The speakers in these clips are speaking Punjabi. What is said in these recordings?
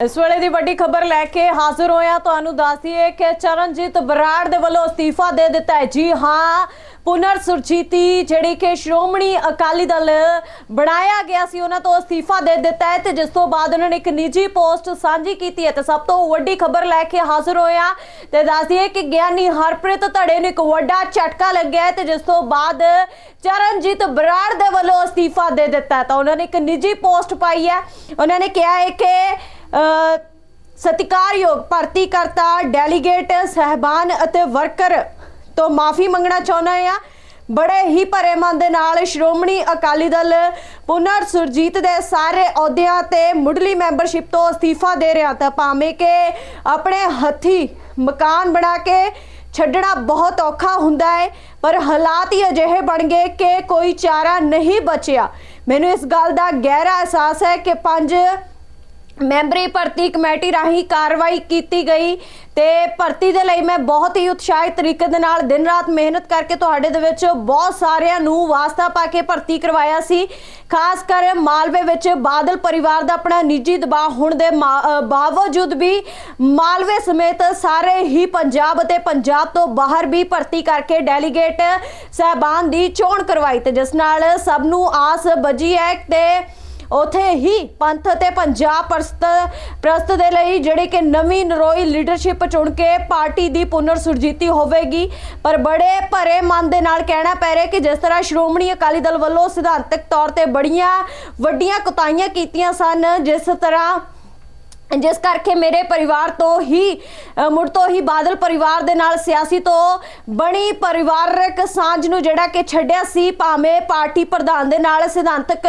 ਇਸ ਵੇਲੇ ਦੀ ਵੱਡੀ ਖਬਰ ਲੈ ਕੇ ਹਾਜ਼ਰ ਹੋਇਆ ਤੁਹਾਨੂੰ ਦੱਸ ਕਿ ਚਰਨਜੀਤ ਬਰਾੜ ਦੇ ਵੱਲੋਂ ਅਸਤੀਫਾ ਦੇ ਦਿੱਤਾ ਹੈ। ਜੀ ਹਾਂ, ਪੁਨਰ ਸੁਰਜੀਤੀ ਜਿਹੜੀ ਕਿ ਸ਼੍ਰੋਮਣੀ ਅਕਾਲੀ ਦਲ ਬਣਾਇਆ ਗਿਆ ਸੀ, ਉਹਨਾਂ ਤੋਂ ਅਸਤੀਫਾ ਦੇ ਦਿੱਤਾ ਹੈ ਤੇ ਜਿਸ ਤੋਂ ਬਾਅਦ ਉਹਨਾਂ ਨੇ ਇੱਕ ਨਿੱਜੀ ਪੋਸਟ ਸਾਂਝੀ ਕੀਤੀ ਹੈ ਤੇ ਸਭ ਤੋਂ ਵੱਡੀ ਖਬਰ ਲੈ ਕੇ ਹਾਜ਼ਰ ਹੋਇਆ ਤੇ ਦੱਸਦੀਏ ਕਿ ਗਿਆਨੀ ਹਰਪ੍ਰੀਤ ਧੜੇ ਨੂੰ ਇੱਕ ਵੱਡਾ ਝਟਕਾ ਲੱਗਿਆ ਹੈ ਤੇ ਜਿਸ ਤੋਂ ਬਾਅਦ ਚਰਨਜੀਤ ਬਰਾੜ ਦੇ ਵੱਲੋਂ ਅਸਤੀਫਾ ਦੇ ਦਿੱਤਾ ਹੈ। ਤਾਂ ਉਹਨਾਂ ਨੇ ਇੱਕ ਨਿੱਜੀ ਪੋਸਟ ਪਾਈ ਹੈ। ਉਹਨਾਂ ਨੇ ਕਿਹਾ ਹੈ ਕਿ ਸਤਿਕਾਰਯੋਗ ਭਰਤੀ ਕਰਤਾ ਡੈਲੀਗੇਟ, ਸਹਿਬਾਨ ਅਤੇ ਵਰਕਰ ਤੋਂ ਮਾਫੀ ਮੰਗਣਾ ਚਾਹੁੰਦਾ ਆ ਬੜੇ ਹੀ ਭਰੇ ਮਨ ਦੇ ਨਾਲ ਸ਼੍ਰੋਮਣੀ ਅਕਾਲੀ ਦਲ ਪੁਨਰ ਸੁਰਜੀਤ ਦੇ ਸਾਰੇ ਅਹੁਦਿਆਂ ਤੇ ਮੁੱਢਲੀ ਮੈਂਬਰਸ਼ਿਪ ਤੋਂ ਅਸਤੀਫਾ ਦੇ ਰਿਹਾ ਤਾਂ ਭਾਵੇਂ ਕਿ ਆਪਣੇ ਹੱਥੀ ਮਕਾਨ ਬਣਾ ਕੇ ਛੱਡਣਾ ਬਹੁਤ ਔਖਾ ਹੁੰਦਾ ਹੈ, ਪਰ ਹਾਲਾਤ ਹੀ ਅਜਿਹੇ ਬਣ ਗਏ ਕਿ ਕੋਈ ਚਾਰਾ ਨਹੀਂ ਬਚਿਆ। ਮੈਨੂੰ ਇਸ ਗੱਲ ਦਾ ਗਹਿਰਾ ਅਹਿਸਾਸ ਹੈ ਕਿ ਪੰਜ ਮੈਂਬਰੀ ਭਰਤੀ ਕਮੇਟੀ ਰਾਹੀਂ ਕਾਰਵਾਈ ਕੀਤੀ ਗਈ ਤੇ ਭਰਤੀ ਦੇ ਲਈ ਮੈਂ ਬਹੁਤ ਹੀ ਉਤਸ਼ਾਹਿਤ ਤਰੀਕੇ ਦੇ ਨਾਲ ਦਿਨ ਰਾਤ ਮਿਹਨਤ ਕਰਕੇ ਤੁਹਾਡੇ ਦੇ ਵਿੱਚ ਬਹੁਤ ਸਾਰਿਆਂ ਨੂੰ ਵਾਸਤਾ ਪਾ ਕੇ ਭਰਤੀ ਕਰਵਾਇਆ ਸੀ। ਖਾਸ ਕਰ ਮਾਲਵੇ ਵਿੱਚ ਬਾਦਲ ਪਰਿਵਾਰ ਦਾ ਆਪਣਾ ਨਿੱਜੀ ਦਬਾਅ ਹੋਣ ਦੇ ਮਾ- ਬਾਵਜੂਦ ਵੀ ਮਾਲਵੇ ਸਮੇਤ ਸਾਰੇ ਹੀ ਪੰਜਾਬ ਅਤੇ ਪੰਜਾਬ ਤੋਂ ਬਾਹਰ ਵੀ ਭਰਤੀ ਕਰਕੇ ਡੈਲੀਗੇਟ ਸਹਿਬਾਨ ਦੀ ਚੋਣ ਕਰਵਾਈ ਤੇ ਜਿਸ ਨਾਲ ਸਭ ਨੂੰ ਆਸ ਬਜੀ ਹੈ ਤੇ ਉਥੇ ਹੀ ਪੰਥ ਅਤੇ ਪੰਜਾਬ ਪ੍ਰਸਤ ਪ੍ਰਸਤ ਦੇ ਲਈ ਜਿਹੜੀ ਕਿ ਨਵੀਂ ਨਰੋਈ ਲੀਡਰਸ਼ਿਪ ਚੁਣ ਕੇ ਪਾਰਟੀ ਦੀ ਪੁਨਰ ਸੁਰਜੀਤੀ ਹੋਵੇਗੀ। ਪਰ ਬੜੇ ਭਰੇ ਮਨ ਦੇ ਨਾਲ ਕਹਿਣਾ ਪੈ ਰਿਹਾ ਕਿ ਜਿਸ ਤਰ੍ਹਾਂ ਸ਼੍ਰੋਮਣੀ ਅਕਾਲੀ ਦਲ ਵੱਲੋਂ ਸਿਧਾਂਤਕ ਤੌਰ ਤੇ ਬੜੀਆਂ ਵੱਡੀਆਂ ਕੁਤਾਈਆਂ ਕੀਤੀਆਂ ਸਨ, ਜਿਸ ਤਰ੍ਹਾਂ ਜਿਸ ਕਰਕੇ ਮੇਰੇ ਪਰਿਵਾਰ ਤੋਂ ਹੀ ਮੁੜ ਤੋਂ ਹੀ ਬਾਦਲ ਪਰਿਵਾਰ ਦੇ ਨਾਲ ਸਿਆਸੀ ਤੋਂ ਬਣੀ ਪਰਿਵਾਰਕ ਸਾਂਝ ਨੂੰ ਜਿਹੜਾ ਕਿ ਛੱਡਿਆ ਸੀ, ਭਾਵੇਂ ਪਾਰਟੀ ਪ੍ਰਧਾਨ ਦੇ ਨਾਲ ਸਿਧਾਂਤਕ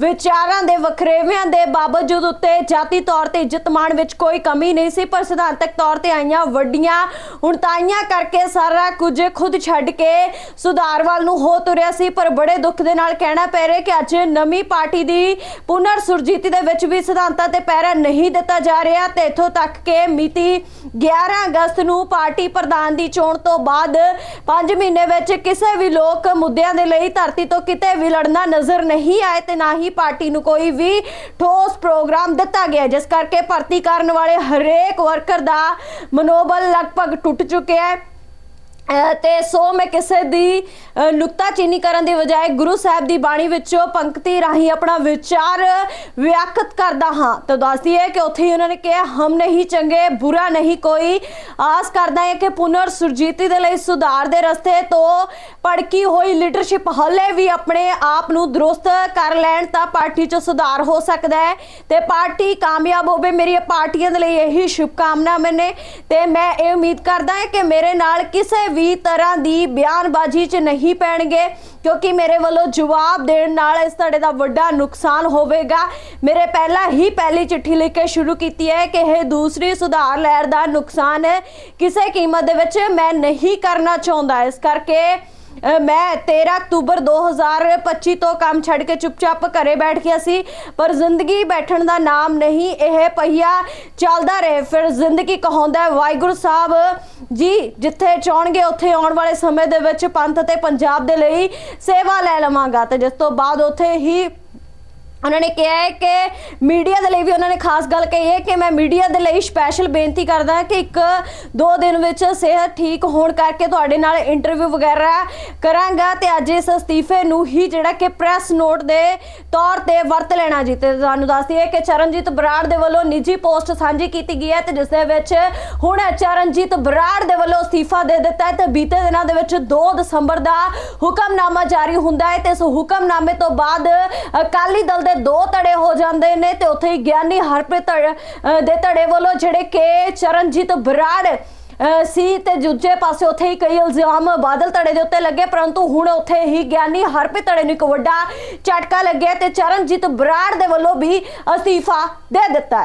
ਵਿਚਾਰਾਂ ਦੇ ਵਖਰੇਵਿਆਂ ਦੇ ਬਾਵਜੂਦ ਉੱਤੇ ਜਾਤੀ ਤੌਰ ਤੇ ਇੱਜ਼ਤ ਮਾਣ ਵਿੱਚ ਕੋਈ ਕਮੀ ਨਹੀਂ ਸੀ, ਪਰ ਸਿਧਾਂਤਕ ਤੌਰ ਤੇ ਆਈਆਂ ਵੱਡੀਆਂ ਉਣਤਾਈਆਂ ਕਰਕੇ ਸਾਰਾ ਕੁਝ ਖੁਦ ਛੱਡ ਕੇ ਸੁਧਾਰ ਵੱਲ ਨੂੰ ਹੋ ਤੁਰਿਆ ਸੀ, ਪਰ ਬੜੇ ਦੁੱਖ ਦੇ ਨਾਲ ਕਹਿਣਾ ਪੈ ਰਿਹਾ ਕਿ ਅੱਜ ਨਵੀਂ ਪਾਰਟੀ ਦੀ ਪੁਨਰ ਸੁਰਜੀਤੀ ਦੇ ਵਿੱਚ ਵੀ ਸਿਧਾਂਤਾਂ ਤੇ ਪਹਿਰਾ ਨਹੀਂ ਦਿੱਤਾ ਜਾ ਰਿਹਾ ਤੇ ਇਥੋਂ ਤੱਕ ਕਿ ਮਿਤੀ 11 ਅਗਸਤ ਨੂੰ ਪਾਰਟੀ ਪ੍ਰਧਾਨ ਦੀ ਚੋਣ ਤੋਂ ਬਾਅਦ 5 ਮਹੀਨੇ ਵਿੱਚ ਕਿਸੇ ਵੀ ਲੋਕ ਮੁੱਦਿਆਂ ਦੇ ਲਈ ਧਰਤੀ ਤੋਂ ਕਿਤੇ ਵੀ ਲੜਨਾ ਨਜ਼ਰ ਨਹੀਂ ਆਏ ਤੇ ਨਾ ਹੀ ਪਾਰਟੀ ਨੂੰ ਕੋਈ ਵੀ ਠੋਸ ਪ੍ਰੋਗਰਾਮ ਦਿੱਤਾ ਗਿਆ। ਜਿਸ ਕਰਕੇ ਭਰਤੀ ਕਰਨ ਵਾਲੇ ਹਰੇਕ ਵਰਕਰ ਦਾ ਮਨੋਬਲ ਲਗਭਗ ਟੁੱਟ ਚੁੱਕਿਆ ਹੈ। ਤੇ ਸੋ ਮੈਂ ਕਿਸੇ ਦੀ ਨੁਕਤਾਚੀਨੀ ਕਰਨ ਦੀ ਬਜਾਏ ਗੁਰੂ ਸਾਹਿਬ ਦੀ ਬਾਣੀ ਵਿੱਚੋਂ ਪੰਕਤੀ ਰਾਹੀਂ ਆਪਣਾ ਵਿਚਾਰ ਵਿਆਖਤ ਕਰਦਾ ਹਾਂ। ਤਾਂ ਦੱਸਦੀ ਹੈ ਕਿ ਉੱਥੇ ਹੀ ਉਹਨਾਂ ਨੇ ਕਿਹਾ, ਹਮ ਨਹੀਂ ਚੰਗੇ, ਬੁਰਾ ਨਹੀਂ ਕੋਈ। ਆਸ ਕਰਦਾ ਹੈ ਕਿ ਪੁਨਰ ਸੁਰਜੀਤੀ ਦੇ ਲਈ ਸੁਧਾਰ ਦੇ ਰਸਤੇ ਤੋਂ ਪੜਕੀ ਹੋਈ ਲੀਡਰਸ਼ਿਪ ਹਲੇ ਵੀ ਆਪਣੇ ਆਪ ਨੂੰ ਦਰੁਸਤ ਕਰ ਲੈਣ ਤਾਂ ਪਾਰਟੀ 'ਚ ਸੁਧਾਰ ਹੋ ਸਕਦਾ ਹੈ। ਤੇ ਪਾਰਟੀ ਕਾਮਯਾਬ ਹੋਵੇ ਮੇਰੀ ਪਾਰਟੀਆਂ ਦੇ ਲਈ ਇਹੀ ਸ਼ੁਭਕਾਮਨਾਵਾਂ ਨੇ। ਤੇ ਮੈਂ ਇਹ ਉਮੀਦ ਕਰਦਾ ਹਾਂ ਕਿ ਮੇਰੇ ਨਾਲ ਕਿਸੇ ਵੀ ਤਰ੍ਹਾਂ ਦੀ ਬਿਆਨਬਾਜ਼ੀ 'ਚ ਨਹੀਂ ਪੈਣਗੇ, ਕਿਉਂਕਿ ਮੇਰੇ ਵੱਲੋਂ ਜਵਾਬ ਦੇਣ ਨਾਲ ਇਸ ਧੜੇ ਦਾ ਵੱਡਾ ਨੁਕਸਾਨ ਹੋਵੇਗਾ। ਮੇਰੇ ਪਹਿਲਾਂ ਹੀ ਪਹਿਲੀ ਚਿੱਠੀ ਲਿਖ ਕੇ ਸ਼ੁਰੂ ਕੀਤੀ ਹੈ ਕਿ ਇਹ ਦੂਸਰੀ ਸੁਧਾਰ ਲਹਿਰ ਦਾ ਨੁਕਸਾਨ ਹੈ। ਕਿਸੇ ਕੀਮਤ ਦੇ ਵਿੱਚ ਮੈਂ ਨਹੀਂ ਕਰਨਾ ਚਾਹੁੰਦਾ। ਇਸ ਕਰਕੇ ਮੈਂ 13 ਅਕਤੂਬਰ 2025 ਤੋਂ ਕੰਮ ਛੱਡ ਕੇ ਚੁੱਪਚਾਪ ਘਰੇ ਬੈਠ ਗਿਆ ਸੀ, ਪਰ ਜ਼ਿੰਦਗੀ ਬੈਠਣ ਦਾ ਨਾਮ ਨਹੀਂ, ਇਹ ਪਹੀਆ ਚੱਲਦਾ ਰਹੇ। ਫਿਰ ਜ਼ਿੰਦਗੀ ਕਹਾਉਂਦਾ ਵਾਹਿਗੁਰੂ ਸਾਹਿਬ ਜੀ, ਜਿੱਥੇ ਚਾਹਣਗੇ ਉੱਥੇ ਆਉਣ ਵਾਲੇ ਸਮੇਂ ਦੇ ਵਿੱਚ ਪੰਥ ਤੇ ਪੰਜਾਬ ਦੇ ਲਈ ਸੇਵਾ ਲੈ ਲਵਾਂਗਾ। ਤੇ ਜਿਸ ਤੋਂ ਬਾਅਦ ਉੱਥੇ ਹੀ ਉਹਨਾਂ ਨੇ ਕਿਹਾ ਹੈ ਕਿ ਮੀਡੀਆ ਦੇ ਲਈ ਵੀ ਉਹਨਾਂ ਨੇ ਖਾਸ ਗੱਲ ਕਹੀ ਹੈ ਕਿ ਮੈਂ ਮੀਡੀਆ ਦੇ ਲਈ ਸਪੈਸ਼ਲ ਬੇਨਤੀ ਕਰਦਾ ਕਿ ਇੱਕ, ਦੋ ਦਿਨ ਵਿੱਚ ਸਿਹਤ ਠੀਕ ਹੋਣ ਕਰਕੇ ਤੁਹਾਡੇ ਨਾਲ ਇੰਟਰਵਿਊ ਵਗੈਰਾ ਕਰਾਂਗਾ ਤੇ ਅੱਜ ਇਸ ਅਸਤੀਫੇ ਨੂੰ ਹੀ ਜਿਹੜਾ ਕਿ ਪ੍ਰੈਸ ਨੋਟ ਦੇ ਤੌਰ ਤੇ ਵਰਤ ਲੈਣਾ ਜੀ। ਤੇ ਤੁਹਾਨੂੰ ਦੱਸਦੀ ਹੈ ਕਿ ਚਰਨਜੀਤ ਬਰਾੜ ਦੇ ਵੱਲੋਂ ਨਿੱਜੀ ਪੋਸਟ ਸਾਂਝੀ ਕੀਤੀ ਗਈ ਹੈ ਤੇ ਜਿਸ ਦੇ ਵਿੱਚ ਹੁਣ ਚਰਨਜੀਤ ਬਰਾੜ ਦੇ ਵੱਲੋਂ ਅਸਤੀਫਾ ਦੇ ਦਿੱਤਾ ਹੈ ਤੇ ਬੀਤੇ ਦਿਨਾਂ ਦੇ ਵਿੱਚ 2 ਦਸੰਬਰ ਦਾ ਹੁਕਮਨਾਮਾ ਜਾਰੀ ਹੁੰਦਾ ਹੈ ਤੇ ਇਸ ਹੁਕਮਨਾਮੇ ਤੋਂ ਬਾਅਦ ਅਕਾਲੀ ਦਲ ਦੇ ਦੋ ਧੜੇ ਹੋ ਜਾਂਦੇ ਨੇ ਤੇ ਉੱਥੇ ਹੀ ਗਿਆਨੀ ਹਰਪ੍ਰੀਤ ਧੜ- ਅ, ਦੇ ਧੜੇ ਵੱਲੋਂ ਜਿਹੜੇ ਕਿ ਚਰਨਜੀਤ ਬਰਾੜ ਅਹ ਸੀ ਤੇ ਦੂਜੇ ਪਾਸੇ ਉੱਥੇ ਹੀ ਕਈ ਇਲਜ਼ਾਮ ਬਾਦਲ ਧੜੇ ਦੇ ਉੱਤੇ ਲੱਗੇ ਪਰੰਤੂ ਹੁਣ ਉੱਥੇ ਹੀ ਗਿਆਨੀ ਹਰਪ੍ਰੀਤ ਧੜੇ ਨੂੰ ਇੱਕ ਵੱਡਾ ਝਟਕਾ ਲੱਗਿਆ ਤੇ ਚਰਨਜੀਤ ਬਰਾੜ ਦੇ ਵੱਲੋਂ ਵੀ ਅਸਤੀਫਾ ਦੇ ਦਿੱਤਾ ਹੈ।